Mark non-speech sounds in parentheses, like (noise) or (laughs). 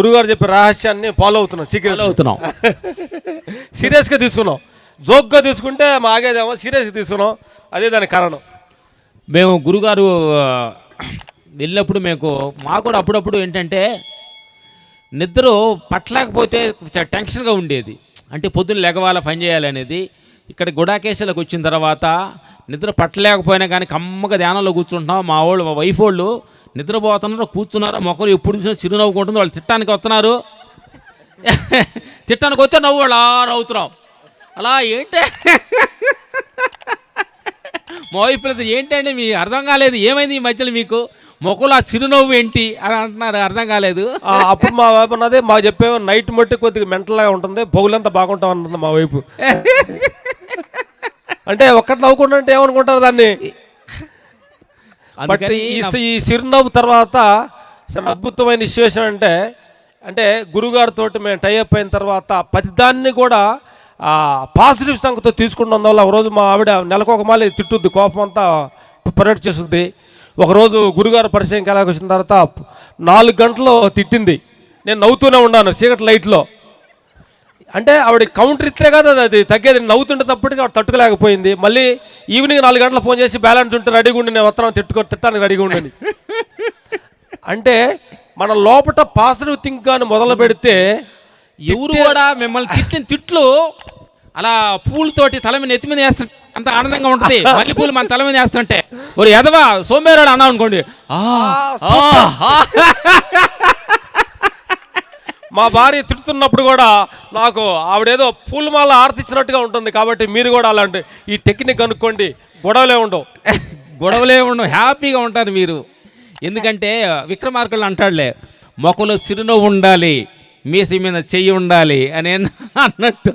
గురుగారు చెప్పే రహస్యాన్ని ఫాలో అవుతున్నాం సీక్రెట్ అవుతున్నాం. (laughs) సీరియస్గా తీసుకున్నాం. జోక్గా తీసుకుంటే మా ఆగేదేమో సీరియస్గా తీసుకున్నాం. అదే దానికి కారణం. మేము గురుగారు వెళ్ళినప్పుడు మీకు మాకు కూడా అప్పుడప్పుడు ఏంటంటే నిద్ర పట్టలేకపోతే టెన్షన్గా ఉండేది. అంటే పొద్దున్న లెగవాల పని చేయాలనేది ఇక్కడ గుడాకేశాలకు వచ్చిన తర్వాత నిద్ర పట్టలేకపోయినా కానీ కమ్మగా ధ్యానంలో కూర్చుంటున్నాం. మా వాళ్ళు మా వైఫ్ వాళ్ళు నిద్రపోతున్నారు కూర్చున్నారు మొక్కలు ఎప్పుడు చూసినా చిరునవ్వు ఉంటుంది వాళ్ళు తిట్టడానికి వస్తున్నారు. (laughs) తిట్టడానికి వస్తే నవ్వు అలా నవ్వుతున్నాం అలా ఏంటే? (laughs) మా వైపు పిల్లలు, ఏంటండి మీ అర్థం కాలేదు? ఏమైంది ఈ మధ్యలో మీకు? మొక్కలు ఆ చిరునవ్వు ఏంటి అని అంటున్నారు అర్థం కాలేదు. అప్పుడు మా వైపు అన్నది మాకు చెప్పేమో నైట్ మట్టి కొద్దిగా మెంటల్గా ఉంటుంది పొగులంతా బాగుంటాం అన్నది మా వైపు. (laughs) అంటే ఒక్కటి నవ్వుకుంటా అంటే ఏమనుకుంటారు దాన్ని? బట్ ఈ చిరునవ్వు తర్వాత అద్భుతమైన సిచ్యువేషన్ అంటే అంటే గురుగారితో మేము టైఅప్ అయిన తర్వాత ప్రతిదాన్ని కూడా పాజిటివ్ సంగతితో తీసుకుంటున్న వల్ల ఒకరోజు మా ఆవిడ నెలకు ఒక మాలి తిట్టుద్ది కోపం అంతా పర్యట్ చేస్తుంది ఒకరోజు గురుగారు పరిచయం కలాగ వచ్చిన తర్వాత నాలుగు గంటలు తిట్టింది. నేను నవ్వుతూనే ఉన్నాను చీకటి లైట్లో అంటే ఆవిడ కౌంటర్ ఇస్తే కదా అది- అది తగ్గేది. నవ్వుతుంటే తప్పటికి ఆవిడ తట్టుకోలేకపోయింది. మళ్ళీ ఈవినింగ్ నాలుగు గంటలు ఫోన్ చేసి బ్యాలెన్స్ ఉంటే రెడీగా ఉండి నేను వస్తాను తిట్టుకో తిట్టానికి రెడీగా ఉండని అంటే మన లోపల పాజిటివ్ థింక్ కానీ మొదలు పెడితే ఎవరు కూడా మిమ్మల్ని తిట్టిన తిట్లు అలా పూలతోటి తల మీద నెత్తి మీద వేస్తుంటే అంత ఆనందంగా ఉంటుంది. (laughs) మల్లె పూలు మన తల మీద వేస్తుంటే. ఒక ఎదవా సోమేరాడు అన్నా అనుకోండి. మా భార్య తిడుతున్నప్పుడు కూడా నాకు ఆవిడేదో పూలమాల ఆర్తిచ్చినట్టుగా ఉంటుంది కాబట్టి మీరు కూడా అలాంటి ఈ టెక్నిక్ అనుకోండి గొడవలే ఉండవు. గొడవలే ఉండవు హ్యాపీగా ఉంటారు మీరు. ఎందుకంటే విక్రమార్కులు అంటాడులే మొక్కలో చిరునవ్వు ఉండాలి మీసి మీద చెయ్యి ఉండాలి అని అన్నట్టు.